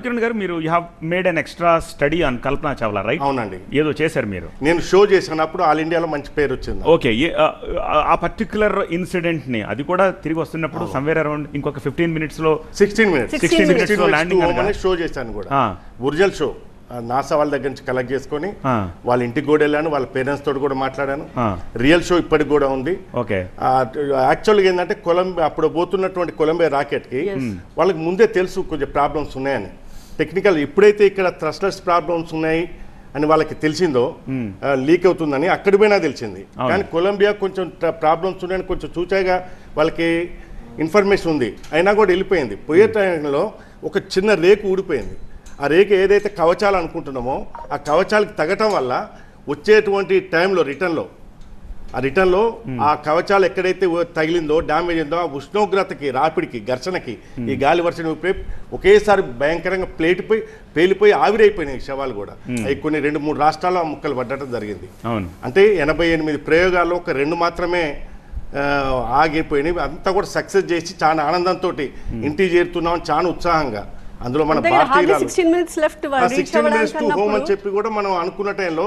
రవికిరణ్ గారు మీరు you have made an extra study on Kalpana Chawla right అవునండి. ఏదో చేశారు మీరు. నేను షో చేసినప్పుడు ఆల్ ఇండియాలో మంచి పేరు వచ్చింది. ఓకే ఆ- పర్టికులర్ ఇన్సిడెంట్ని అది కూడా తిరిగి వస్తున్నప్పుడు సమ్వేర్ అరౌండ్ ఇంకొక ఫిఫ్టీన్ మినిట్స్లో సిక్స్టీన్ మినిట్స్ 16 minutes లో అనగా. షో చేశాను కూడా. ఒరిజినల్ షో నాసా వాళ్ళ దగ్గర నుంచి కలెక్ట్ చేసుకొని. వాళ్ళ ఇంటికి కూడా వెళ్ళాను వాళ్ళ పేరెంట్స్ తోటి కూడా మాట్లాడాను. ఆ. రియల్ షో ఇప్పటికి కూడా ఉంది. ఓకే యాక్చువల్గా ఏంటంటే కొలంబియా అప్పుడు పోతున్నటువంటి కొలంబియా రాకెట్కి వాళ్ళకి ముందే తెలుసు కొంచెం ప్రాబ్లమ్స్ ఉన్నాయని. టెక్నికల్ ఎప్పుడైతే ఇక్కడ థ్రస్టర్స్ ప్రాబ్లమ్స్ ఉన్నాయి అని వాళ్ళకి తెలిసిందో లీక్ అవుతుందని అక్కడి పోయినా తెలిసింది. కానీ కొలంబియా కొంచెం ప్రాబ్లమ్స్ ఉన్నాయని కొంచెం చూచాగా వాళ్ళకి ఇన్ఫర్మేషన్ ఉంది. అయినా కూడా వెళ్ళిపోయింది. పోయే టైంలో ఒక చిన్న రేకు ఊడిపోయింది. ఆ రేకు ఏదైతే కవచాలు అనుకుంటున్నామో ఆ కవచాలకు తగ్గటం వల్ల వచ్చేటువంటి టైంలో రిటర్న్లో ఆ రిటర్న్లో ఆ కవచాలు ఎక్కడైతే తగిలిందో డ్యామేజ్ అయిందో ఆ ఉష్ణోగ్రతకి రాపిడికి ఘర్షణకి ఈ గాలి వర్షం ఊపిరి ఒకేసారి భయంకరంగా ప్లేట్ పోయి పేలిపోయి ఆవిరైపోయినాయి శవాలు కూడా. అవి కొన్ని రెండు మూడు రాష్ట్రాల్లో ఆ ముక్కలు పడ్డటం జరిగింది. అంటే ఎనభై ఎనిమిది ప్రయోగాల్లో ఒక రెండు మాత్రమే ఆగిపోయినాయి. అంతా కూడా సక్సెస్ చేసి చాలా ఆనందంతో ఇంటికి చేరుతున్నాం. చాలా ఉత్సాహంగా. అందులో మన sixteen minutes left reach sixteen days to home అని చెప్పి కూడా మనం అనుకున్న టైంలో.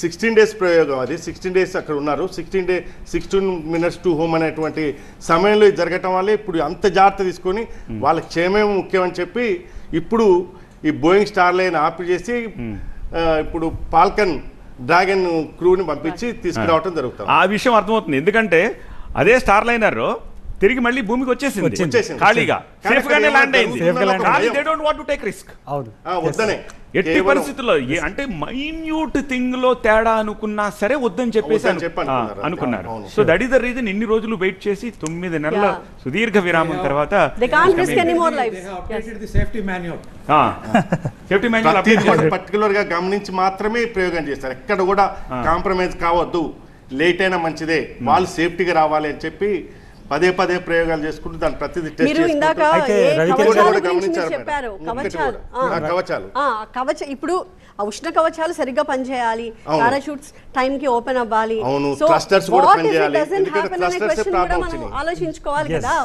సిక్స్టీన్ డేస్ ప్రయోగం అది. సిక్స్టీన్ డేస్ అక్కడ ఉన్నారు. Sixteen day sixteen minutes to home అనేటువంటి సమయంలో జరగటం వల్లే ఇప్పుడు అంత జాగ్రత్త తీసుకొని వాళ్ళ క్షేమం ముఖ్యం అని చెప్పి ఇప్పుడు ఈ బోయింగ్ స్టార్ లైన్ ఆపి చేసి ఇప్పుడు పాల్కన్ డ్రాగన్ క్రూని పంపించి తీసుకురావటం జరుగుతుంది. ఆ విషయం అర్థమవుతుంది. ఎందుకంటే అదే స్టార్ లైనర్ తిరిగి మళ్ళీ భూమికి వచ్చేసింది. వచ్చేసింది. ఖాళీగా. సేఫ్ గానే ల్యాండ్ అయింది. కానీ. They don't want to take risk అవును. ఎట్టి పరిస్థితుల్లో ఏ- అంటే మైన్యూట్ థింగ్లో తేడా అనుకున్నా సరే వద్దని చెప్పేసి అనుకున్నారు. So that is the reason ఇన్ని రోజులు వెయిట్ చేసి తొమ్మిది నెలల. సుదీర్ఘ విరామం తర్వాత. సేఫ్టీ మాన్యువల్ పర్టికులర్గా గమనించి మాత్రమే ప్రయోగం చేస్తారు ఎక్కడ కూడా కాంప్రమైజ్ కావద్దు. లేట్ అయినా మంచిదే. వాళ్ళు సేఫ్టీగా రావాలి అని చెప్పి పదే పదే ప్రయోగాలు చేసుకుంటూ దాని ప్రతిదీ చెప్పారు. కవచాలు ఒకటి కూడా. ఆ, కవచాలు. ఆ, కవచ ఇప్పుడు ఆ ఉష్ణ కవచాలు సరిగ్గా పనిచేయాలి. పారాషూట్స్ టైం కి ఓపెన్ అవ్వాలి. ఆలోచించుకోవాలి. కదా